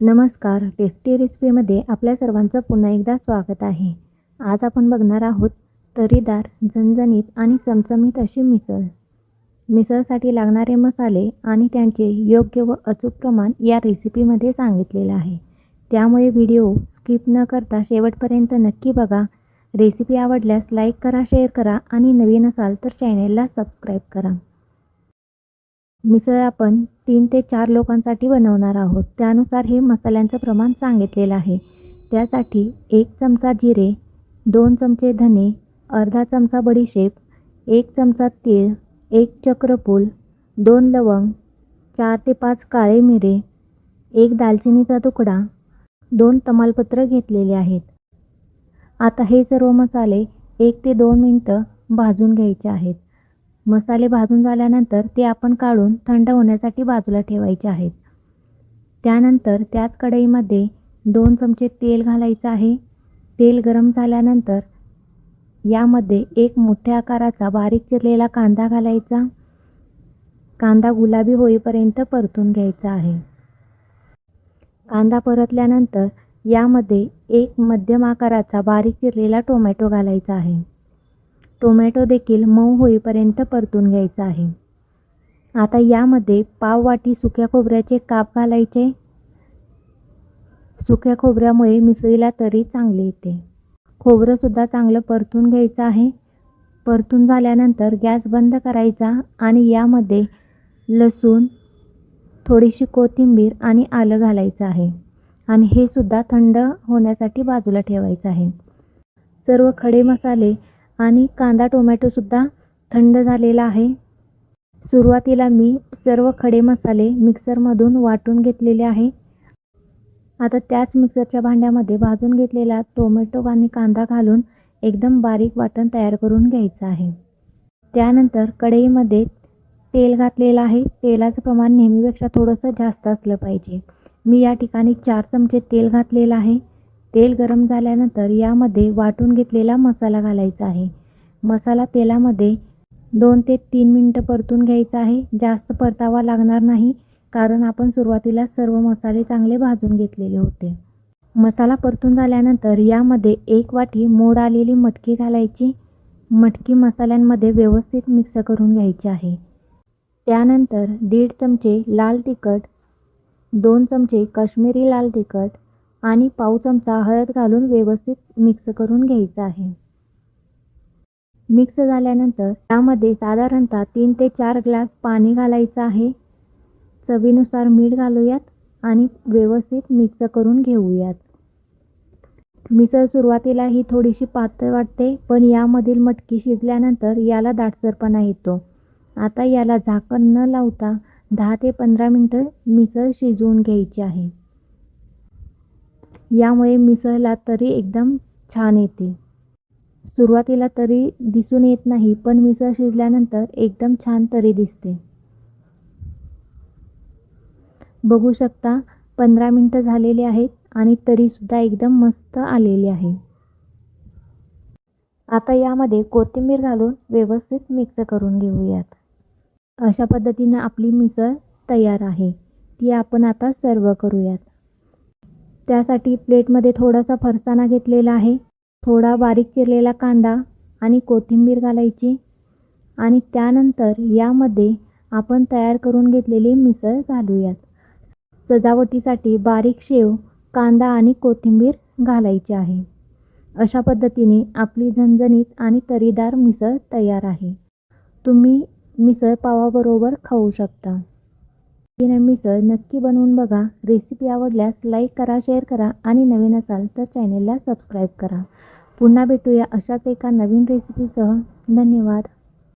नमस्कार टेस्टी रेसिपीमध्ये आपल्या सर्वांचं पुन्हा एकदा स्वागत आहे. आज आपण बघणार आहोत तरीदार झणझणीत आणि चमचमीत अशी मिसळ. मिसळसाठी लागणारे मसाले आणि त्यांचे योग्य व अचूक प्रमाण या रेसिपीमध्ये सांगितलेलं आहे. त्यामुळे व्हिडिओ स्किप न करता शेवटपर्यंत नक्की बघा. रेसिपी आवडल्यास लाईक करा शेअर करा आणि नवीन असाल तर चॅनेलला सबस्क्राईब करा. मिसळ आपण तीन ते चार लोकांसाठी बनवणार आहोत. त्यानुसार हे मसाल्यांचं प्रमाण सांगितलेलं आहे. त्यासाठी एक चमचा जिरे दोन चमचे धने अर्धा चमचा बडीशेप एक चमचा तीळ एक चक्रफूल दोन लवंग चार ते पाच काळे मिरे एक दालचिनीचा तुकडा दोन तमालपत्र घेतलेले आहेत. आता हे सर्व मसाले एक ते दोन मिनटं भाजून घ्यायचे आहेत. मसाले भाजून झाल्यानंतर ते आपण काढून थंड होण्यासाठी बाजूला ठेवायचे आहेत. त्यानंतर त्याच कढईमध्ये दोन चमचे तेल घालायचं आहे. तेल गरम झाल्यानंतर यामध्ये एक मोठ्या आकाराचा बारीक चिरलेला कांदा घालायचा. कांदा गुलाबी होईपर्यंत परतून घ्यायचा आहे. कांदा परतल्यानंतर यामध्ये एक मध्यम आकाराचा बारीक चिरलेला टोमॅटो घालायचा आहे. टोमॅटो देखील मऊ होईपर्यंत परतून घ्यायचा आहे. आता यामध्ये पाव वाटी सुक्या खोबऱ्याचे काप घालायचे. सुक्या खोबऱ्यामुळे मिसळीला तरी चांगली येते. खोबरंसुद्धा चांगलं परतून घ्यायचं आहे. परतून झाल्यानंतर गॅस बंद करायचा आणि यामध्ये लसूण थोडीशी कोथिंबीर आणि आलं घालायचं आहे. आणि हे सुद्धा थंड होण्यासाठी बाजूला ठेवायचं आहे. सर्व खडे मसाले आणि कांदा टोमॅटोसुद्धा थंड झालेला आहे. सुरुवातीला मी सर्व खडे मसाले मिक्सरमधून वाटून घेतलेले आहे. आता त्याच मिक्सरच्या भांड्यामध्ये भाजून घेतलेला टोमॅटो आणि कांदा घालून एकदम बारीक वाटण तयार करून घ्यायचं आहे. त्यानंतर कढईमध्ये तेल घातलेलं आहे. तेलाचं प्रमाण नेहमीपेक्षा थोडंसं जास्त असलं पाहिजे. मी या ठिकाणी चार चमचे तेल घातलेलं आहे. तेल गरम झाल्यानंतर यामध्ये वाटून घेतलेला मसाला घालायचा आहे. मसाला तेलामध्ये दोन ते तीन मिनटं परतून घ्यायचा आहे. जास्त परतावा लागणार नाही कारण आपण सुरुवातीला सर्व मसाले चांगले भाजून घेतलेले होते. मसाला परतून झाल्यानंतर यामध्ये एक वाटी मोड आलेली मटकी घालायची. मटकी मसाल्यांमध्ये व्यवस्थित मिक्स करून घ्यायची आहे. त्यानंतर दीड चमचे लाल तिखट दोन चमचे काश्मीरी लाल तिखट आणि पाव चमचा हळद घालून व्यवस्थित मिक्स करून घ्यायचं आहे. मिक्स झाल्यानंतर त्यामध्ये साधारणतः तीन ते चार ग्लास पाणी घालायचं आहे. चवीनुसार मीठ घालूयात आणि व्यवस्थित मिक्स करून घेऊयात. मिसळ सुरुवातीला ही थोडीशी पातळ वाटते पण यामधील मटकी शिजल्यानंतर याला दाटसरपणा येतो. आता याला झाकण न लावता दहा ते पंधरा मिनटं मिसळ शिजवून घ्यायची आहे. यामुळे मिसळला तरी एकदम छान येते. सुरुवातीला तरी दिसून येत नाही पण मिसळ शिजल्यानंतर एकदम छान तरी दिसते. बघू शकता पंधरा मिनटं झालेली आहेत आणि तरीसुद्धा एकदम मस्त आलेली आहे. आता यामध्ये कोथिंबीर घालून व्यवस्थित मिक्स करून घेऊयात. अशा पद्धतीनं आपली मिसळ तयार आहे. ती आपण आता सर्व करूयात. त्यासाठी प्लेटमध्ये थोडासा फरसाणा घेतलेला आहे. थोडा बारीक चिरलेला कांदा आणि कोथिंबीर घालायची आणि त्यानंतर यामध्ये आपण तयार करून घेतलेली मिसळ घालूयात. सजावटीसाठी बारीक शेव कांदा आणि कोथिंबीर घालायची आहे. अशा पद्धतीने आपली झणझणीत आणि तरीदार मिसळ तयार आहे. तुम्ही मिसळ पावाबरोबर खाऊ शकता. तिने मिसळ नक्की बनवून बघा. रेसिपी आवडल्यास लाईक करा शेअर करा आणि नवीन असाल तर चॅनेलला सबस्क्राईब करा. पुन्हा भेटूया अशाच एका नवीन रेसिपीसह धन्यवाद.